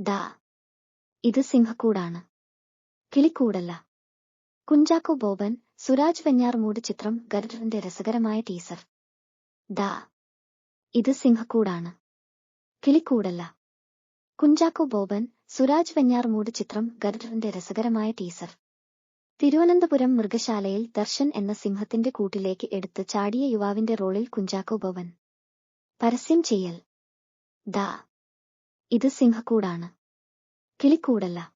ദാ ഇത് സിംഹക്കൂടാണ്. കിളിക്കൂടല്ല. കുഞ്ചാക്കോ ബോബൻ സുരാജ് വെഞ്ഞാർ മൂട് ചിത്രം ഗരുഡറിന്റെ രസകരമായ ടീസർ ദാ ഇത് സിംഹക്കൂടാണ്. കിളിക്കൂടല്ല. കുഞ്ചാക്കോ ബോബൻ സുരാജ് വെഞ്ഞാർ മൂട് ചിത്രം ഗരുഡറിന്റെ രസകരമായ ടീസർ തിരുവനന്തപുരം മൃഗശാലയിൽ ദർശൻ എന്ന സിംഹത്തിന്റെ കൂട്ടിലേക്ക് എടുത്ത് ചാടിയ യുവാവിന്റെ റോളിൽ കുഞ്ചാക്കോ ബോബൻ. പരസ്യം ചെയ്യൽ. ദാ ഇത് സിംഹക്കൂടാണ്. കിളിക്കൂടല്ല.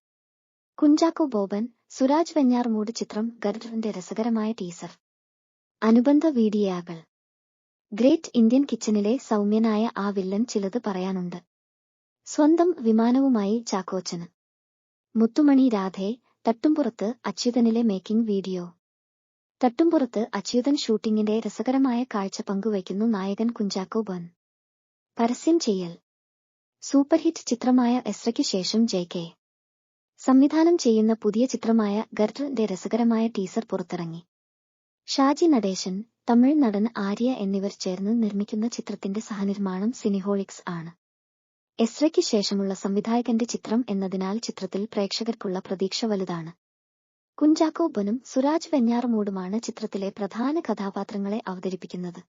കുഞ്ചാക്കോ ബോബൻ സുരാജ് വെഞ്ഞാർ മൂട് ചിത്രം ഗരുഡറിന്റെ രസകരമായ ടീസർ. അനുബന്ധ വീഡിയോകൾ. ഗ്രേറ്റ് ഇന്ത്യൻ കിച്ചണിലെ സൗമ്യനായ ആ വില്ലൻ ചിലത് പറയാനുണ്ട്. സ്വന്തം വിമാനവുമായി ചാക്കോച്ചന്. മുത്തുമണി രാധെ തട്ടുംപുറത്ത് അച്യുതനിലെ മേക്കിംഗ് വീഡിയോ. തട്ടുംപുറത്ത് അച്യുതൻ ഷൂട്ടിംഗിന്റെ രസകരമായ കാഴ്ച പങ്കുവയ്ക്കുന്നു നായകൻ കുഞ്ചാക്കോ ബൻ പരസ്യം ചെയ്യൽ. സൂപ്പർഹിറ്റ് ചിത്രമായ എസ്രയ്ക്ക് ശേഷം ജെ കെ. സംവിധാനം ചെയ്യുന്ന പുതിയ ചിത്രമായ ഗർഡറിന്റെ രസകരമായ ടീസർ പുറത്തിറങ്ങി. ഷാജി നടേശൻ തമിഴ് നടൻ ആര്യ എന്നിവർ ചേർന്ന് നിർമ്മിക്കുന്ന ചിത്രത്തിന്റെ സഹനിർമ്മാണം സിനിഹോളിക്സ് ആണ്. എസ്രയ്ക്ക് ശേഷമുള്ള സംവിധായകന്റെ ചിത്രം എന്നതിനാൽ ചിത്രത്തിൽ പ്രേക്ഷകർക്കുള്ള പ്രതീക്ഷ വലുതാണ്. കുഞ്ചാക്കോ ബനും സുരാജ് വെഞ്ഞാറുമൂടുമാണ് ചിത്രത്തിലെ പ്രധാന കഥാപാത്രങ്ങളെ അവതരിപ്പിക്കുന്നത്.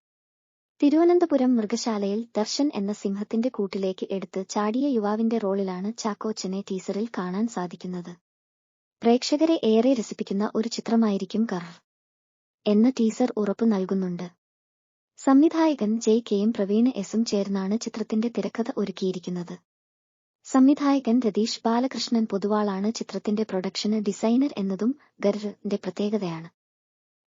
തിരുവനന്തപുരം മൃഗശാലയിൽ ദർശൻ എന്ന സിംഹത്തിന്റെ കൂട്ടിലേക്ക് എടുത്ത് ചാടിയ യുവാവിന്റെ റോളിലാണ് ചാക്കോച്ചനെ ടീസറിൽ കാണാൻ സാധിക്കുന്നത്. പ്രേക്ഷകരെ ഏറെ രസിപ്പിക്കുന്ന ഒരു ചിത്രമായിരിക്കും കർ. എന്ന ടീസർ ഉറപ്പു നൽകുന്നുണ്ട്. സംവിധായകൻ ജെ കെയും പ്രവീണ് എസും ചേർന്നാണ് ചിത്രത്തിന്റെ തിരക്കഥ ഒരുക്കിയിരിക്കുന്നത്. സംവിധായകൻ രതീഷ് ബാലകൃഷ്ണൻ പൊതുവാളാണ് ചിത്രത്തിന്റെ പ്രൊഡക്ഷന് ഡിസൈനർ എന്നതും ഗർറിന്റെ പ്രത്യേകതയാണ്.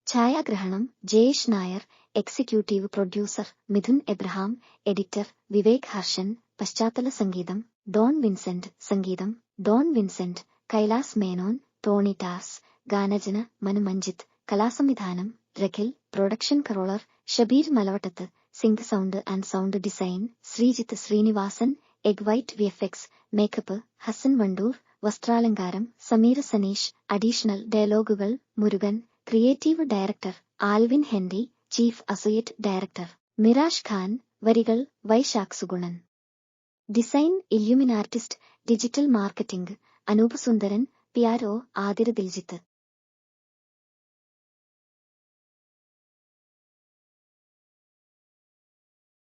ഛായാഗ്രഹണം Jayesh Nair executive producer Midhun Abraham editor Vivek Harshan പശ്ചാത്തല സംഗീതം ഡോൺ വിൻസെന്റ് സംഗീതം Don Vincent Kailas Menon Tony ടാസ് ഗാനജന Manu Manjith കലാസംവിധാനം Rakhil production controller Shabeer Malavattath sync sound and sound design Sreejith Sreenivasan egg white V F X makeup Hassan Vandoor വസ്ത്രാലങ്കാരം Sameer Saneesh additional ഡയലോഗുകൾ Murugan creative director Alvin Henry chief associate director Mirash Khan വരികൾ Vaishakh Sugunan. Design illumine artist digital marketing Anoop Sundaran Piyaro Athira Diljith.